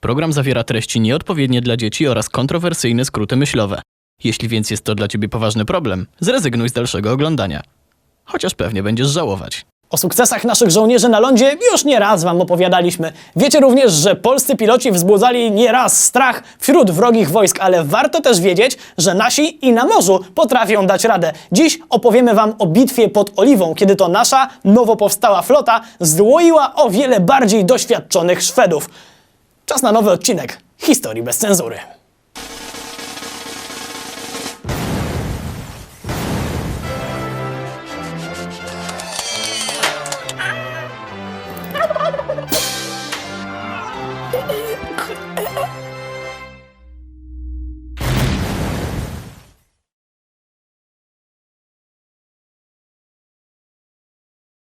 Program zawiera treści nieodpowiednie dla dzieci oraz kontrowersyjne skróty myślowe. Jeśli więc jest to dla ciebie poważny problem, zrezygnuj z dalszego oglądania. Chociaż pewnie będziesz żałować. O sukcesach naszych żołnierzy na lądzie już nie raz wam opowiadaliśmy. Wiecie również, że polscy piloci wzbudzali nieraz strach wśród wrogich wojsk, ale warto też wiedzieć, że nasi i na morzu potrafią dać radę. Dziś opowiemy wam o bitwie pod Oliwą, kiedy to nasza nowo powstała flota zdłoiła o wiele bardziej doświadczonych Szwedów. Czas na nowy odcinek Historii bez cenzury.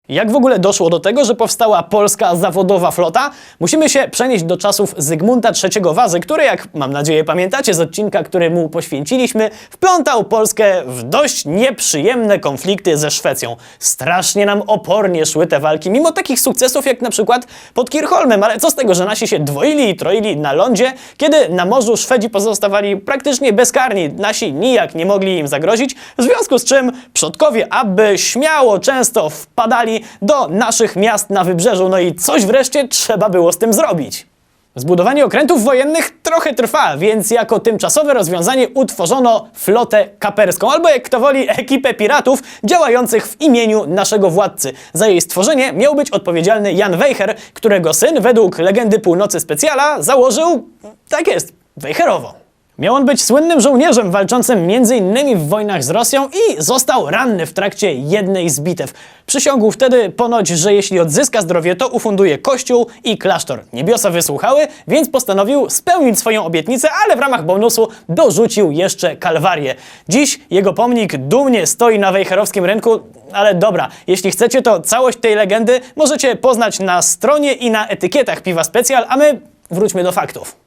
Jak w ogóle doszło do tego, że powstała polska zawodowa flota? Musimy się przenieść do czasów Zygmunta III Wazy, który, jak mam nadzieję pamiętacie z odcinka, który mu poświęciliśmy, wplątał Polskę w dość nieprzyjemne konflikty ze Szwecją. Strasznie nam opornie szły te walki, mimo takich sukcesów jak na przykład pod Kirchholmem, ale co z tego, że nasi się dwoili i troili na lądzie, kiedy na morzu Szwedzi pozostawali praktycznie bezkarni, nasi nijak nie mogli im zagrozić, w związku z czym przodkowie aby śmiało często wpadali do naszych miast na wybrzeżu, no i coś wreszcie trzeba było z tym zrobić. Zbudowanie okrętów wojennych trochę trwa, więc jako tymczasowe rozwiązanie utworzono flotę kaperską, albo jak kto woli, ekipę piratów działających w imieniu naszego władcy. Za jej stworzenie miał być odpowiedzialny Jan Wejher, którego syn według legendy Północy Specjala założył, tak jest, Wejherowo. Miał on być słynnym żołnierzem walczącym m.in. w wojnach z Rosją i został ranny w trakcie jednej z bitew. Przysiągł wtedy ponoć, że jeśli odzyska zdrowie, to ufunduje kościół i klasztor. Niebiosa wysłuchały, więc postanowił spełnić swoją obietnicę, ale w ramach bonusu dorzucił jeszcze kalwarię. Dziś jego pomnik dumnie stoi na wejherowskim rynku, ale dobra, jeśli chcecie, to całość tej legendy możecie poznać na stronie i na etykietach piwa specjal, a my wróćmy do faktów.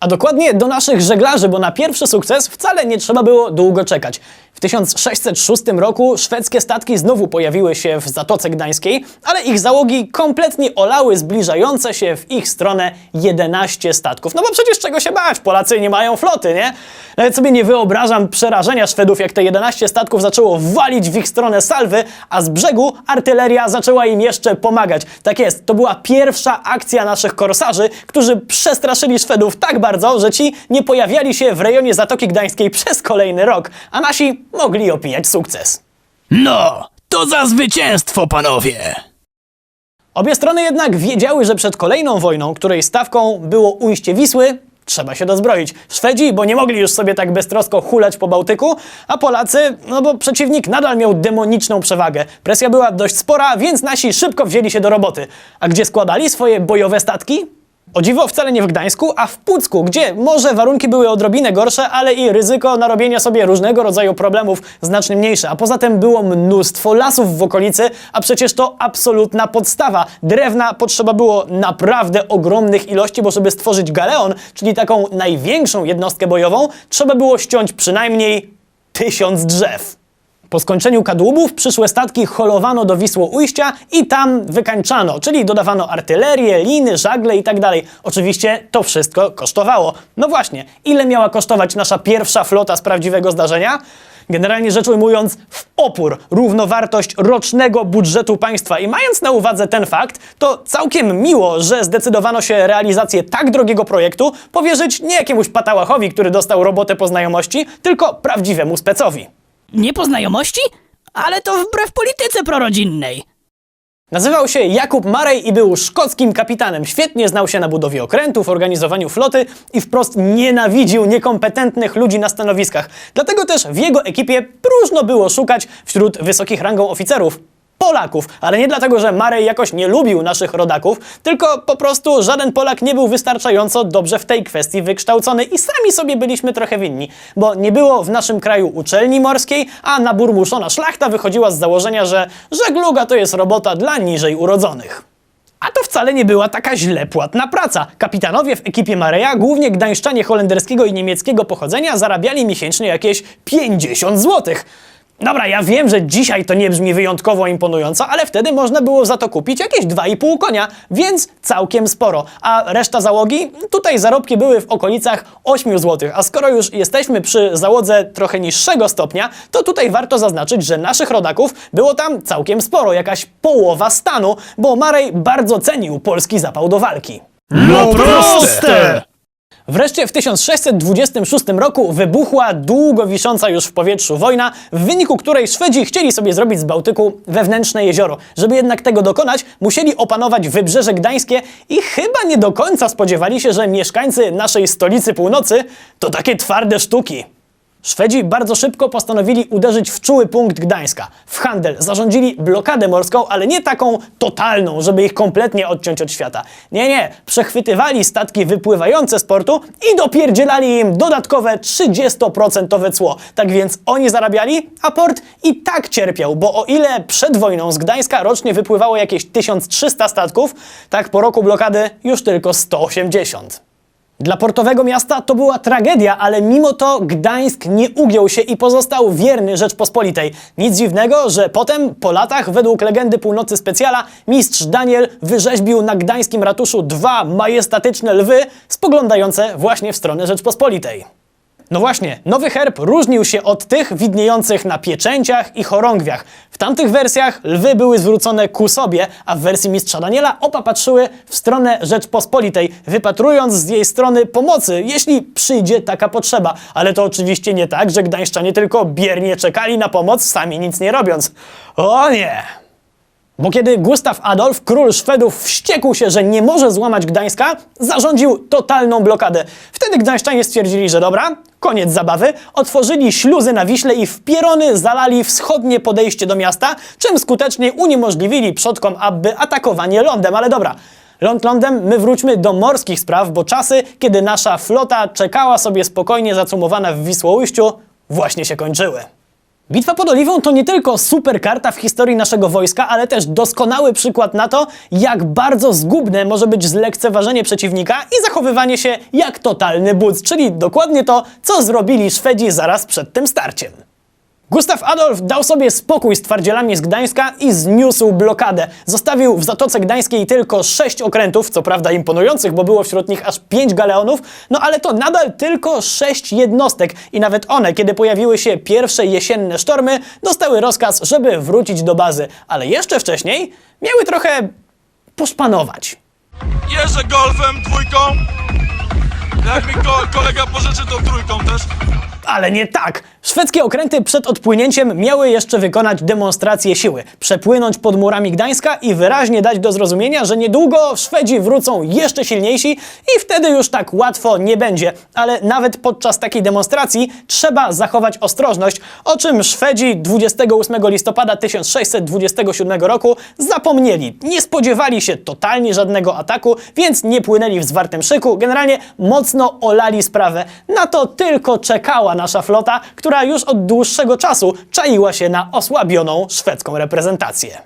A dokładnie do naszych żeglarzy, bo na pierwszy sukces wcale nie trzeba było długo czekać. W 1606 roku szwedzkie statki znowu pojawiły się w Zatoce Gdańskiej, ale ich załogi kompletnie olały zbliżające się w ich stronę 11 statków. No bo przecież czego się bać, Polacy nie mają floty, nie? Nawet sobie nie wyobrażam przerażenia Szwedów, jak te 11 statków zaczęło walić w ich stronę salwy, a z brzegu artyleria zaczęła im jeszcze pomagać. Tak jest, to była pierwsza akcja naszych korsarzy, którzy przestraszyli Szwedów tak bardzo, że ci nie pojawiali się w rejonie Zatoki Gdańskiej przez kolejny rok, a nasi mogli opijać sukces. No, to za zwycięstwo, panowie! Obie strony jednak wiedziały, że przed kolejną wojną, której stawką było ujście Wisły, trzeba się dozbroić. Szwedzi, bo nie mogli już sobie tak beztrosko hulać po Bałtyku, a Polacy, no bo przeciwnik nadal miał demoniczną przewagę. Presja była dość spora, więc nasi szybko wzięli się do roboty. A gdzie składali swoje bojowe statki? O dziwo wcale nie w Gdańsku, a w Pucku, gdzie może warunki były odrobinę gorsze, ale i ryzyko narobienia sobie różnego rodzaju problemów znacznie mniejsze. A poza tym było mnóstwo lasów w okolicy, a przecież to absolutna podstawa. Drewna potrzeba było naprawdę ogromnych ilości, bo żeby stworzyć galeon, czyli taką największą jednostkę bojową, trzeba było ściąć przynajmniej tysiąc drzew. Po skończeniu kadłubów przyszłe statki holowano do Wisłoujścia i tam wykańczano, czyli dodawano artylerię, liny, żagle i tak. Oczywiście to wszystko kosztowało. No właśnie, ile miała kosztować nasza pierwsza flota z prawdziwego zdarzenia? Generalnie rzecz ujmując, w opór równowartość rocznego budżetu państwa. I mając na uwadze ten fakt, to całkiem miło, że zdecydowano się realizację tak drogiego projektu powierzyć nie jakiemuś patałachowi, który dostał robotę po znajomości, tylko prawdziwemu specowi. Nie po znajomości? Ale to wbrew polityce prorodzinnej. Nazywał się Jakub Marej i był szkockim kapitanem. Świetnie znał się na budowie okrętów, organizowaniu floty i wprost nienawidził niekompetentnych ludzi na stanowiskach. Dlatego też w jego ekipie próżno było szukać wśród wysokich rangą oficerów. Polaków, ale nie dlatego, że Marej jakoś nie lubił naszych rodaków, tylko po prostu żaden Polak nie był wystarczająco dobrze w tej kwestii wykształcony i sami sobie byliśmy trochę winni, bo nie było w naszym kraju uczelni morskiej, a naburmuszona szlachta wychodziła z założenia, że żegluga to jest robota dla niżej urodzonych. A to wcale nie była taka źle płatna praca. Kapitanowie w ekipie Mareja, głównie gdańszczanie holenderskiego i niemieckiego pochodzenia, zarabiali miesięcznie jakieś 50 złotych. Dobra, ja wiem, że dzisiaj to nie brzmi wyjątkowo imponująco, ale wtedy można było za to kupić jakieś 2,5 konia, więc całkiem sporo. A reszta załogi? Tutaj zarobki były w okolicach 8 zł. A skoro już jesteśmy przy załodze trochę niższego stopnia, to tutaj warto zaznaczyć, że naszych rodaków było tam całkiem sporo, jakaś połowa stanu, bo Marej bardzo cenił polski zapał do walki. No proste! Wreszcie w 1626 roku wybuchła długo wisząca już w powietrzu wojna, w wyniku której Szwedzi chcieli sobie zrobić z Bałtyku wewnętrzne jezioro. Żeby jednak tego dokonać, musieli opanować wybrzeże gdańskie i chyba nie do końca spodziewali się, że mieszkańcy naszej stolicy północy to takie twarde sztuki. Szwedzi bardzo szybko postanowili uderzyć w czuły punkt Gdańska. W handel zarządzili blokadę morską, ale nie taką totalną, żeby ich kompletnie odciąć od świata. Nie, nie, przechwytywali statki wypływające z portu i dopierdzielali im dodatkowe 30% cło. Tak więc oni zarabiali, a port i tak cierpiał, bo o ile przed wojną z Gdańska rocznie wypływało jakieś 1300 statków, tak po roku blokady już tylko 180. Dla portowego miasta to była tragedia, ale mimo to Gdańsk nie ugiął się i pozostał wierny Rzeczpospolitej. Nic dziwnego, że potem, po latach, według legendy północy specjala, mistrz Daniel wyrzeźbił na gdańskim ratuszu dwa majestatyczne lwy spoglądające właśnie w stronę Rzeczpospolitej. No właśnie, nowy herb różnił się od tych widniejących na pieczęciach i chorągwiach. W tamtych wersjach lwy były zwrócone ku sobie, a w wersji mistrza Daniela oba patrzyły w stronę Rzeczpospolitej, wypatrując z jej strony pomocy, jeśli przyjdzie taka potrzeba. Ale to oczywiście nie tak, że gdańszczanie tylko biernie czekali na pomoc, sami nic nie robiąc. O nie! Bo kiedy Gustaw Adolf, król Szwedów, wściekł się, że nie może złamać Gdańska, zarządził totalną blokadę. Wtedy gdańszczanie stwierdzili, że dobra, koniec zabawy, otworzyli śluzy na Wiśle i w pierony zalali wschodnie podejście do miasta, czym skutecznie uniemożliwili przodkom Abby atakowanie lądem. Ale dobra, ląd lądem, my wróćmy do morskich spraw, bo czasy, kiedy nasza flota czekała sobie spokojnie zacumowana w Wisłoujściu, właśnie się kończyły. Bitwa pod Oliwą to nie tylko super karta w historii naszego wojska, ale też doskonały przykład na to, jak bardzo zgubne może być zlekceważenie przeciwnika i zachowywanie się jak totalny budz, czyli dokładnie to, co zrobili Szwedzi zaraz przed tym starciem. Gustaw Adolf dał sobie spokój z twardzielami z Gdańska i zniósł blokadę. Zostawił w Zatoce Gdańskiej tylko sześć okrętów, co prawda imponujących, bo było wśród nich aż pięć galeonów, no ale to nadal tylko sześć jednostek i nawet one, kiedy pojawiły się pierwsze jesienne sztormy, dostały rozkaz, żeby wrócić do bazy. Ale jeszcze wcześniej miały trochę poszpanować. Jeżdżę golfem dwójką. Jak mi ko kolega pożyczy, to trójką też. Ale nie tak! Szwedzkie okręty przed odpłynięciem miały jeszcze wykonać demonstrację siły, przepłynąć pod murami Gdańska i wyraźnie dać do zrozumienia, że niedługo Szwedzi wrócą jeszcze silniejsi i wtedy już tak łatwo nie będzie. Ale nawet podczas takiej demonstracji trzeba zachować ostrożność, o czym Szwedzi 28 listopada 1627 roku zapomnieli. Nie spodziewali się totalnie żadnego ataku, więc nie płynęli w zwartym szyku. Generalnie mocno olali sprawę. Na to tylko czekała nasza flota, która już od dłuższego czasu czaiła się na osłabioną szwedzką reprezentację.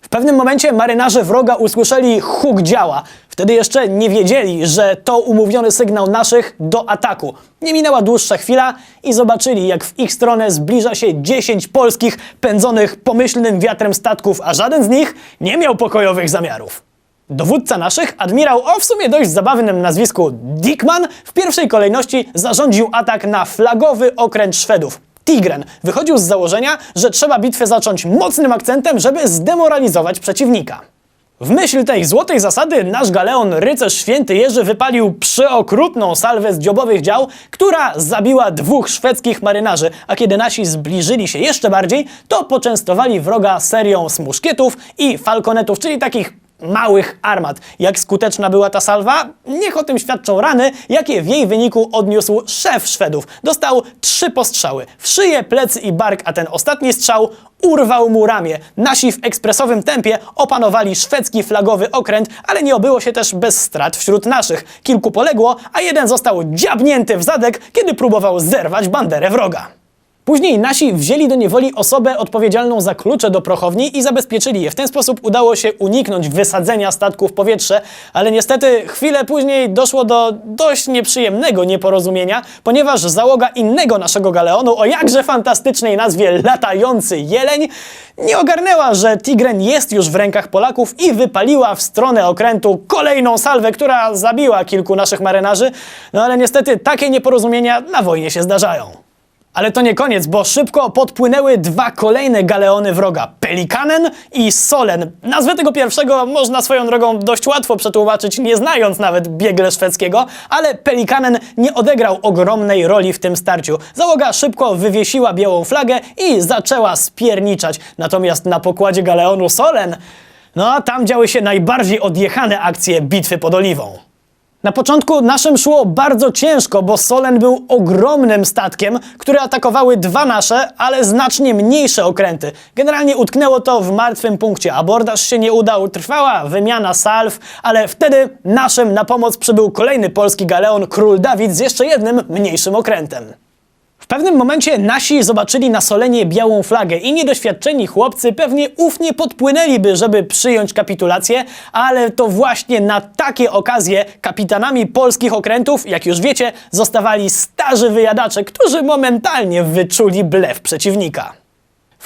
W pewnym momencie marynarze wroga usłyszeli huk działa. Wtedy jeszcze nie wiedzieli, że to umówiony sygnał naszych do ataku. Nie minęła dłuższa chwila i zobaczyli, jak w ich stronę zbliża się 10 polskich, pędzonych pomyślnym wiatrem statków, a żaden z nich nie miał pokojowych zamiarów. Dowódca naszych, admirał o w sumie dość zabawnym nazwisku Dickman, w pierwszej kolejności zarządził atak na flagowy okręt Szwedów. Tigren wychodził z założenia, że trzeba bitwę zacząć mocnym akcentem, żeby zdemoralizować przeciwnika. W myśl tej złotej zasady nasz galeon rycerz święty Jerzy wypalił przeokrutną salwę z dziobowych dział, która zabiła dwóch szwedzkich marynarzy, a kiedy nasi zbliżyli się jeszcze bardziej, to poczęstowali wroga serią z muszkietów i falkonetów, czyli takich małych armat. Jak skuteczna była ta salwa? Niech o tym świadczą rany, jakie w jej wyniku odniósł szef Szwedów. Dostał trzy postrzały w szyję, plecy i bark, a ten ostatni strzał urwał mu ramię. Nasi w ekspresowym tempie opanowali szwedzki flagowy okręt, ale nie obyło się też bez strat wśród naszych. Kilku poległo, a jeden został dziabnięty w zadek, kiedy próbował zerwać banderę wroga. Później nasi wzięli do niewoli osobę odpowiedzialną za klucze do prochowni i zabezpieczyli je. W ten sposób udało się uniknąć wysadzenia statku w powietrze, ale niestety chwilę później doszło do dość nieprzyjemnego nieporozumienia, ponieważ załoga innego naszego galeonu o jakże fantastycznej nazwie Latający Jeleń nie ogarnęła, że Tigren jest już w rękach Polaków i wypaliła w stronę okrętu kolejną salwę, która zabiła kilku naszych marynarzy. No ale niestety takie nieporozumienia na wojnie się zdarzają. Ale to nie koniec, bo szybko podpłynęły dwa kolejne galeony wroga: Pelikanen i Solen. Nazwę tego pierwszego można swoją drogą dość łatwo przetłumaczyć, nie znając nawet biegle szwedzkiego, ale Pelikanen nie odegrał ogromnej roli w tym starciu. Załoga szybko wywiesiła białą flagę i zaczęła spierniczać. Natomiast na pokładzie galeonu Solen, no a tam działy się najbardziej odjechane akcje bitwy pod Oliwą. Na początku naszym szło bardzo ciężko, bo Solen był ogromnym statkiem, które atakowały dwa nasze, ale znacznie mniejsze okręty. Generalnie utknęło to w martwym punkcie. Abordaż się nie udał, trwała wymiana salw, ale wtedy naszym na pomoc przybył kolejny polski galeon Król Dawid z jeszcze jednym mniejszym okrętem. Pewnym momencie nasi zobaczyli na Solenie białą flagę i niedoświadczeni chłopcy pewnie ufnie podpłynęliby, żeby przyjąć kapitulację, ale to właśnie na takie okazje kapitanami polskich okrętów, jak już wiecie, zostawali starzy wyjadacze, którzy momentalnie wyczuli blef przeciwnika.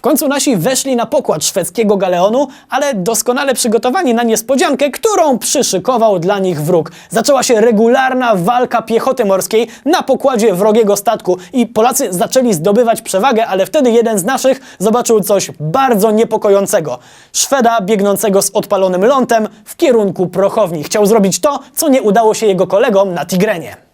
W końcu nasi weszli na pokład szwedzkiego galeonu, ale doskonale przygotowani na niespodziankę, którą przyszykował dla nich wróg. Zaczęła się regularna walka piechoty morskiej na pokładzie wrogiego statku i Polacy zaczęli zdobywać przewagę, ale wtedy jeden z naszych zobaczył coś bardzo niepokojącego. Szweda biegnącego z odpalonym lądem w kierunku prochowni. Chciał zrobić to, co nie udało się jego kolegom na Tigrenie.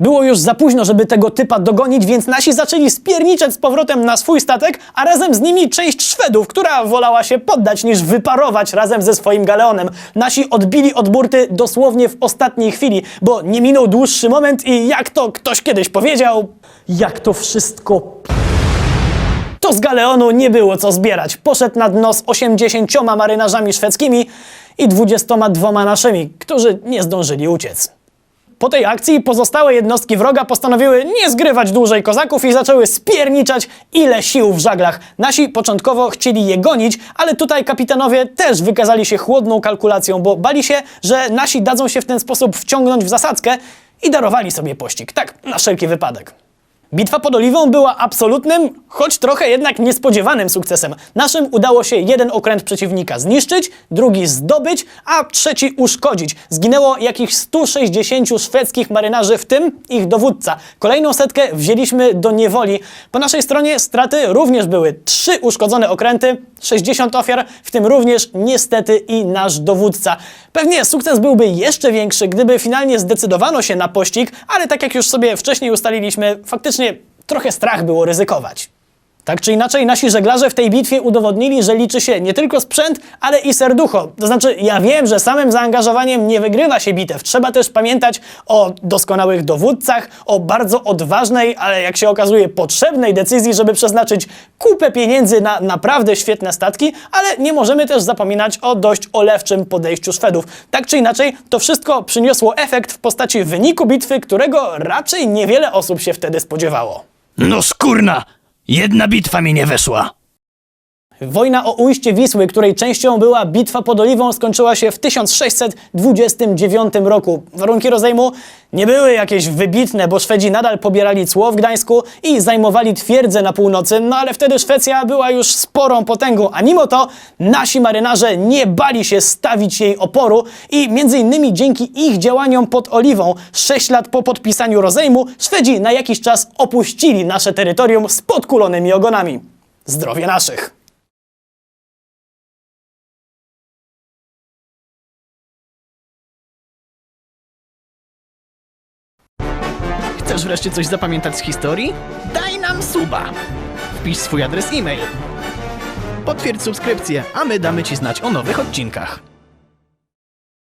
Było już za późno, żeby tego typa dogonić, więc nasi zaczęli spierniczeć z powrotem na swój statek, a razem z nimi część Szwedów, która wolała się poddać niż wyparować razem ze swoim galeonem. Nasi odbili od burty dosłownie w ostatniej chwili, bo nie minął dłuższy moment i jak to ktoś kiedyś powiedział, jak to wszystko to z galeonu nie było co zbierać. Poszedł na dno z 80 marynarzami szwedzkimi i 22 naszymi, którzy nie zdążyli uciec. Po tej akcji pozostałe jednostki wroga postanowiły nie zgrywać dłużej kozaków i zaczęły spierniczać ile sił w żaglach. Nasi początkowo chcieli je gonić, ale tutaj kapitanowie też wykazali się chłodną kalkulacją, bo bali się, że nasi dadzą się w ten sposób wciągnąć w zasadzkę i darowali sobie pościg. Tak, na wszelki wypadek. Bitwa pod Oliwą była absolutnym, choć trochę jednak niespodziewanym sukcesem. Naszym udało się jeden okręt przeciwnika zniszczyć, drugi zdobyć, a trzeci uszkodzić. Zginęło jakichś 160 szwedzkich marynarzy, w tym ich dowódca. Kolejną setkę wzięliśmy do niewoli. Po naszej stronie straty również były trzy uszkodzone okręty, 60 ofiar, w tym również niestety i nasz dowódca. Pewnie sukces byłby jeszcze większy, gdyby finalnie zdecydowano się na pościg, ale tak jak już sobie wcześniej ustaliliśmy, faktycznie trochę strach było ryzykować. Tak czy inaczej, nasi żeglarze w tej bitwie udowodnili, że liczy się nie tylko sprzęt, ale i serducho. To znaczy, ja wiem, że samym zaangażowaniem nie wygrywa się bitew. Trzeba też pamiętać o doskonałych dowódcach, o bardzo odważnej, ale jak się okazuje, potrzebnej decyzji, żeby przeznaczyć kupę pieniędzy na naprawdę świetne statki, ale nie możemy też zapominać o dość olewczym podejściu Szwedów. Tak czy inaczej, to wszystko przyniosło efekt w postaci wyniku bitwy, którego raczej niewiele osób się wtedy spodziewało. No skurna! Jedna bitwa mi nie weszła. Wojna o ujście Wisły, której częścią była bitwa pod Oliwą, skończyła się w 1629 roku. Warunki rozejmu nie były jakieś wybitne, bo Szwedzi nadal pobierali cło w Gdańsku i zajmowali twierdzę na północy, no ale wtedy Szwecja była już sporą potęgą, a mimo to nasi marynarze nie bali się stawić jej oporu i między innymi dzięki ich działaniom pod Oliwą, 6 lat po podpisaniu rozejmu, Szwedzi na jakiś czas opuścili nasze terytorium z podkulonymi ogonami. Zdrowie naszych! Chcesz wreszcie coś zapamiętać z historii? Daj nam suba! Wpisz swój adres e-mail. Potwierdź subskrypcję, a my damy Ci znać o nowych odcinkach.